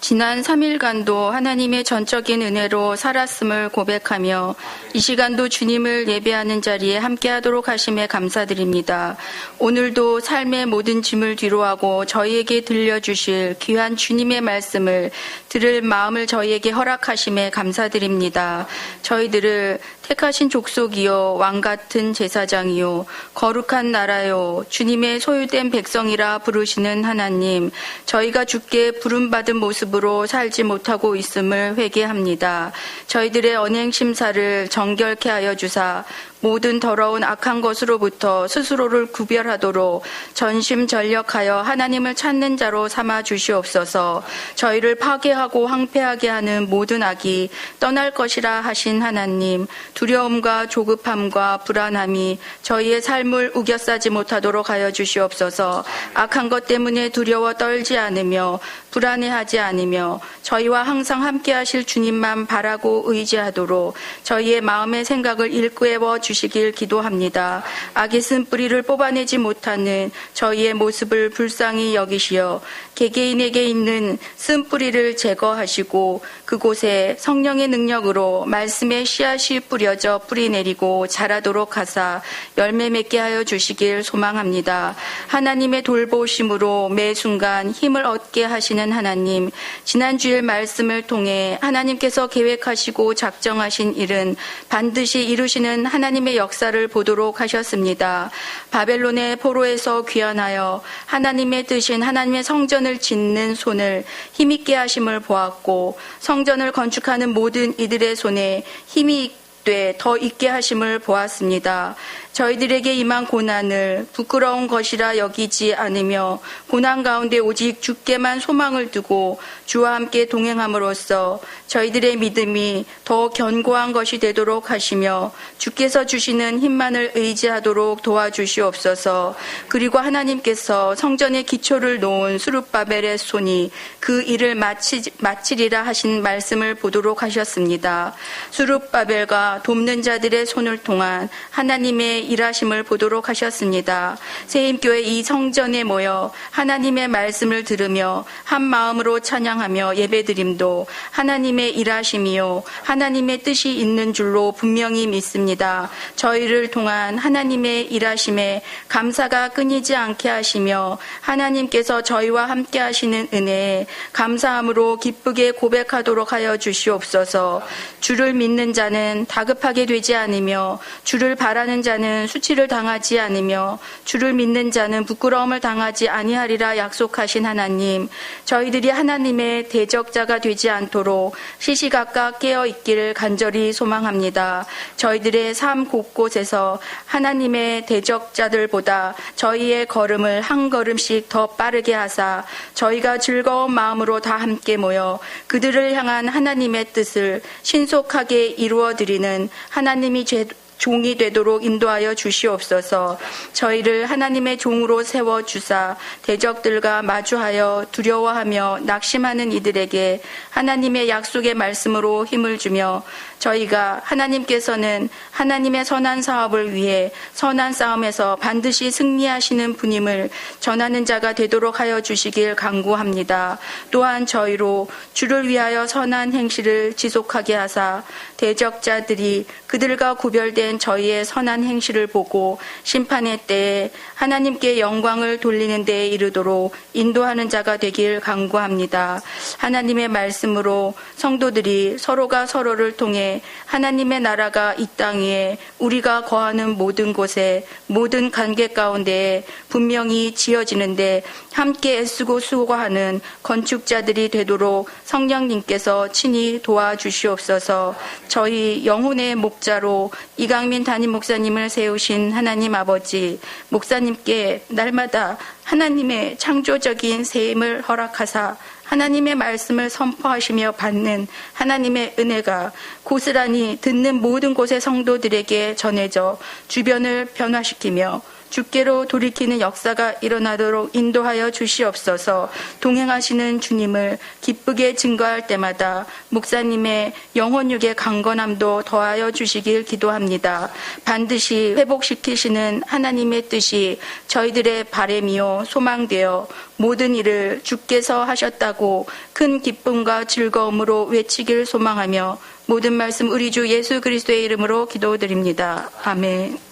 지난 3일간도 하나님의 전적인 은혜로 살았음을 고백하며 이 시간도 주님을 예배하는 자리에 함께하도록 하심에 감사드립니다. 오늘도 삶의 모든 짐을 뒤로하고 저희에게 들려주실 귀한 주님의 말씀을 들을 마음을 저희에게 허락하심에 감사드립니다. 저희들을 택하신 족속이요 왕 같은 제사장이요 거룩한 나라요 주님의 소유된 백성이라 부르시는 하나님 저희가 주께 부름 받은 모습으로 살지 못하고 있음을 회개합니다. 저희들의 언행 심사를 정결케 하여 주사 모든 더러운 악한 것으로부터 스스로를 구별하도록 전심 전력하여 하나님을 찾는 자로 삼아 주시옵소서. 저희를 파괴하고 황폐하게 하는 모든 악이 떠날 것이라 하신 하나님, 두려움과 조급함과 불안함이 저희의 삶을 우겨싸지 못하도록 하여 주시옵소서. 악한 것 때문에 두려워 떨지 않으며 불안해하지 않으며 저희와 항상 함께 하실 주님만 바라고 의지하도록 저희의 마음의 생각을 일구어 주시길 기도합니다. 악의 쓴뿌리를 뽑아내지 못하는 저희의 모습을 불쌍히 여기시어 개개인에게 있는 쓴 뿌리를 제거하시고 그곳에 성령의 능력으로 말씀의 씨앗이 뿌려 져 뿌리 내리고 자라도록 하사 열매 맺게 하여 주시길 소망합니다. 하나님의 돌보심으로 매 순간 힘을 얻게 하시는 하나님, 지난 주일 말씀을 통해 하나님께서 계획하시고 작정하신 일은 반드시 이루시는 하나님의 역사를 보도록 하셨습니다. 바벨론의 포로에서 귀환하여 하나님의 뜻인 하나님의 성전을 짓는 손을 힘있게 하심을 보았고 성전을 건축하는 모든 이들의 손에 힘이 있되 더 있게 하심을 보았습니다. 저희들에게 임한 고난을 부끄러운 것이라 여기지 않으며 고난 가운데 오직 주께만 소망을 두고 주와 함께 동행함으로써 저희들의 믿음이 더 견고한 것이 되도록 하시며 주께서 주시는 힘만을 의지하도록 도와주시옵소서. 그리고 하나님께서 성전의 기초를 놓은 수룹바벨의 손이 그 일을 마치, 마치리라 하신 말씀을 보도록 하셨습니다. 수룹바벨과 돕는 자들의 손을 통한 하나님의 일하심을 보도록 하셨습니다. 세임교회 이 성전에 모여 하나님의 말씀을 들으며 한 마음으로 찬양하며 예배드림도 하나님의 일하심이요 하나님의 뜻이 있는 줄로 분명히 믿습니다. 저희를 통한 하나님의 일하심에 감사가 끊이지 않게 하시며 하나님께서 저희와 함께 하시는 은혜에 감사함으로 기쁘게 고백하도록 하여 주시옵소서. 주를 믿는 자는 다 급하게 되지 않으며 주를 바라는 자는 수치를 당하지 않으며 주를 믿는 자는 부끄러움을 당하지 아니하리라 약속하신 하나님 저희들이 하나님의 대적자가 되지 않도록 시시각각 깨어 있기를 간절히 소망합니다. 저희들의 삶 곳곳에서 하나님의 대적자들보다 저희의 걸음을 한 걸음씩 더 빠르게 하사 저희가 즐거운 마음으로 다 함께 모여 그들을 향한 하나님의 뜻을 신속하게 이루어 드리는 하나님이 죄 종이 되도록 인도하여 주시옵소서. 저희를 하나님의 종으로 세워 주사 대적들과 마주하여 두려워하며 낙심하는 이들에게 하나님의 약속의 말씀으로 힘을 주며 저희가 하나님께서는 하나님의 선한 사업을 위해 선한 싸움에서 반드시 승리하시는 분임을 전하는 자가 되도록 하여 주시길 간구합니다. 또한 저희로 주를 위하여 선한 행실을 지속하게 하사 대적자들이 그들과 구별 된 저희의 선한 행실을 보고 심판의 때에 하나님께 영광을 돌리는 데에 이르도록 인도하는 자가 되길 간구합니다. 하나님의 말씀으로 성도들이 서로가 서로를 통해 하나님의 나라가 이 땅 위에 우리가 거하는 모든 곳에 모든 관계 가운데 분명히 지어지는데 함께 애쓰고 수고하는 건축자들이 되도록 성령님께서 친히 도와주시옵소서 저희 영혼의 목자로 이 강민 담임 목사님을 세우신 하나님 아버지 목사님께 날마다 하나님의 창조적인 세임을 허락하사 하나님의 말씀을 선포하시며 받는 하나님의 은혜가 고스란히 듣는 모든 곳의 성도들에게 전해져 주변을 변화시키며 주께로 돌이키는 역사가 일어나도록 인도하여 주시옵소서 동행하시는 주님을 기쁘게 증거할 때마다 목사님의 영혼육의 강건함도 더하여 주시길 기도합니다. 반드시 회복시키시는 하나님의 뜻이 저희들의 바램이요 소망되어 모든 일을 주께서 하셨다고 큰 기쁨과 즐거움으로 외치길 소망하며 모든 말씀 우리 주 예수 그리스도의 이름으로 기도드립니다. 아멘.